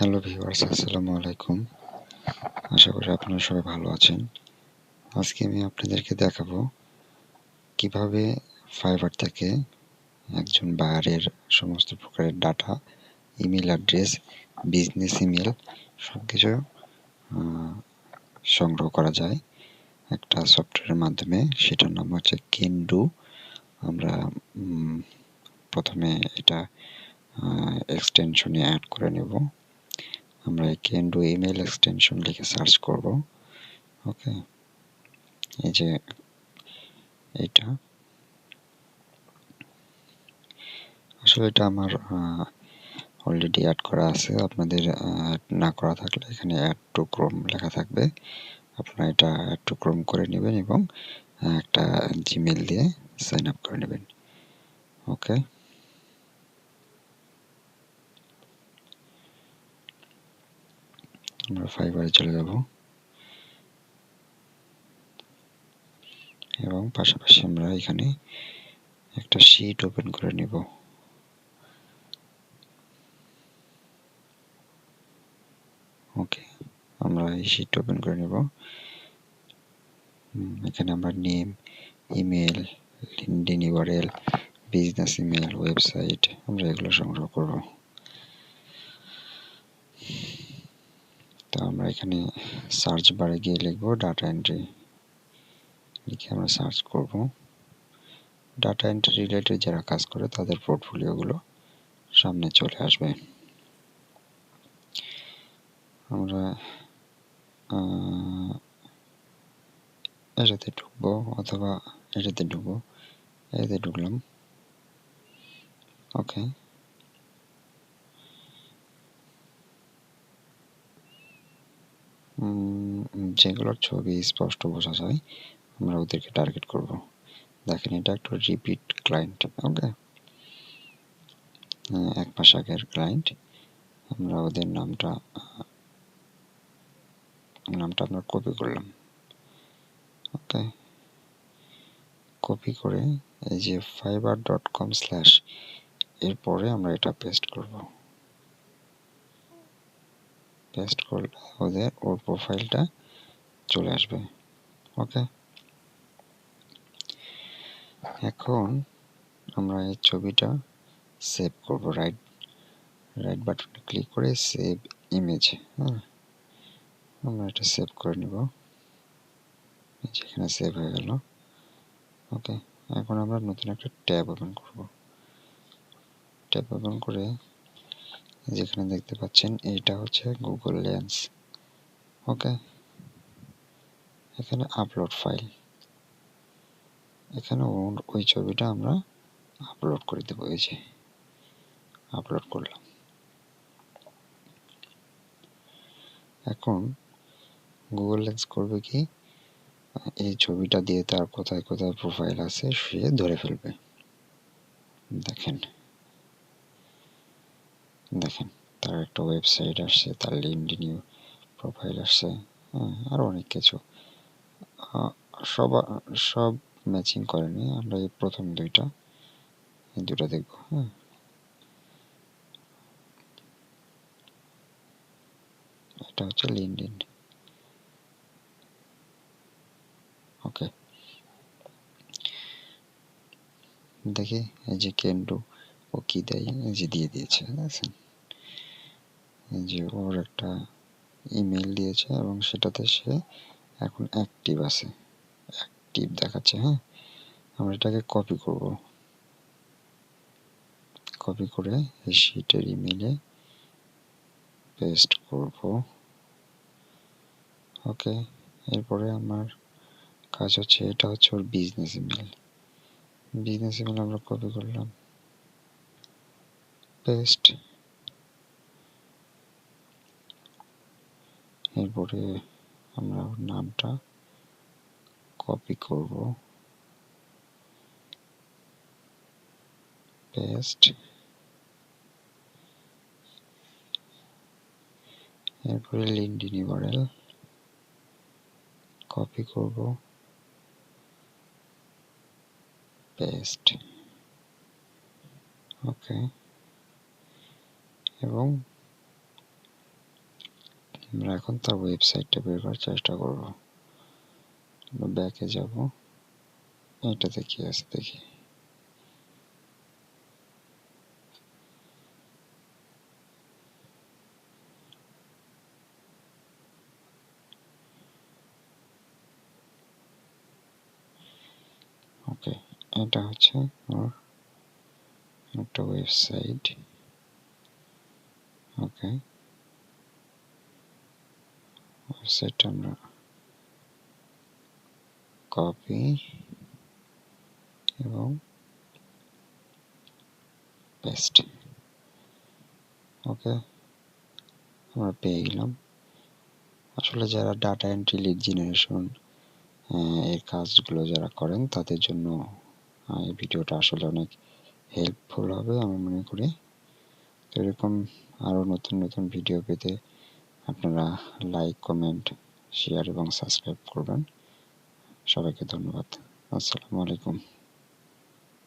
Hello viewers আসসালামু আলাইকুম। আশা করি আপনারা সবাই ভালো আছেন। আজকে আমি আপনাদেরকে দেখাবো কীভাবে ফাইবার থেকে একজন বায়ারের সমস্ত প্রকারের data email address business email সব কিছু সংগ্রহ করা যায়। একটা সফটওয়্যারের মাধ্যমে, সেটার নাম হচ্ছে কেনডু আমরা প্রথমে এটা এক্সটেনশনে অ্যাড করে নেব। আমরা ক্যান্ডু ইমেল এক্সটেনশন লিখে সার্চ করব ওকে এই যে এটা আসলে এটা আমার অলরেডি অ্যাড করা আছে। আপনাদের না করা থাকলে এখানে অ্যাড টু ক্রোম লেখা থাকবে। আপনারা এটা অ্যাড টু ক্রোম করে নেবেন এবং একটা জিমেল দিয়ে সাইন আপ করে নেবেন ওকে আমরা ফাইবারে চলে যাব। এবং পাশাপাশি আমরা এখানে একটা শিট ওপেন করে নিব। ওকে আমরা এই শিট ওপেন করে নেব। এখানে আমরা name email LinkedIn URL business email website আমরা এগুলো সংগ্রহ করব। তো আমরা এখানে সার্চ বারে গিয়ে লিখব ডাটা এন্ট্রি লিখে আমরা সার্চ করব। ডাটা এন্ট্রি রিলেটেড যারা কাজ করে তাদের পোর্টফোলিওগুলো সামনে চলে আসবে। আমরা এটাতে ঢুকবো অথবা এটাতে ঢুকবো। এটাতে ঢুকলাম। ওকে যেগুলোর ছবি স্পষ্ট বোঝা যায়, আমরা ওদেরকে টার্গেট করব। দেখেন এটা একটা রিপিট ক্লায়েন্ট ওকে এক মাস আগের ক্লায়েন্ট আমরা ওদের নামটা নামটা আমরা কপি করলাম ওকে কপি করে এই যে ফাইবার ডট কম স্ল্যাশ এরপরে আমরা এটা পেস্ট করব। পেস্ট করলে ওদের ওর প্রোফাইলটা চলে আসবে। ওকে এখন আমরা এই ছবিটা সেভ করব রাইট রাইট বাটনে ক্লিক করে সেভ ইমেজ হ্যাঁ? আমরা এটা সেভ করে নিব। যেখানে সেভ হয়ে গেল। ওকে এখন আমরা নতুন একটা ট্যাব ওপেন করব। ট্যাব ওপেন করে যেখানে দেখতে পাচ্ছেন এইটা হচ্ছে গুগল লেন্স ওকে এখানে আপলোড ফাইল এখানে ওই ছবিটা আমরা আপলোড করে দেবো, এই যে আপলোড করলাম। এখন গুগল লেন্স করবে কি? এই ছবিটা দিয়ে তার কোথায় কোথায় প্রোফাইল আছে সে ধরে ফেলবে। দেখেন। দেখেন, তার একটা ওয়েবসাইট আসছে, তার লিঙ্কডিন প্রোফাইল আসছে হ্যাঁ আরও অনেক কিছু। সব সব ম্যাচিং করেনি আমরা এই প্রথম দুইটা, এই দুটা দেখব হ্যাঁ। এটা হচ্ছে লিঙ্কডিন ওকে দেখি, এই যে কেন্ডু ও কি দেয়? এই দিয়ে দিয়েছে দেখছেন যে ওর একটা ইমেল দিয়েছে এবং সেটাতে সে এখন অ্যাক্টিভ আছে। অ্যাক্টিভ দেখাচ্ছে হ্যাঁ? আমরা এটাকে কপি করব। কপি করে এই শিটের ইমেলে পেস্ট করব। ওকে এরপরে আমার কাজ হচ্ছে, এটা হচ্ছে ওর বিজনেস ইমেল বিজনেস ইমেল আমরা কপি করলাম। পেস্ট। এরপরে আমরা নামটা কপি করব। পেস্ট। এরপরে লিঙ্কডিন ইউআরএল কপি করব। পেস্ট। ওকে। এবং আমরা এখন তার ওয়েবসাইটটা বের করার চেষ্টা করব। ব্যাকে যাব। এটাতে কি আছে দেখি। ওকে এটা হচ্ছে ওর একটা ওয়েবসাইট ওকে। ওয়েবসাইটটা আমরা কপি এবং পেস্ট ওকে, আমরা পেয়ে গেলাম। আসলে যারা ডাটা এন্ট্রি লিড জেনারেশন এই কাজগুলো যারা করেন, তাদের জন্য এই ভিডিওটা আসলে অনেক হেল্পফুল হবে, আমি মনে করি। এরকম আরও নতুন নতুন ভিডিও পেতে আপনারা লাইক কমেন্ট শেয়ার এবং সাবস্ক্রাইব করবেন। সবাইকে ধন্যবাদ। আসসালামু আলাইকুম।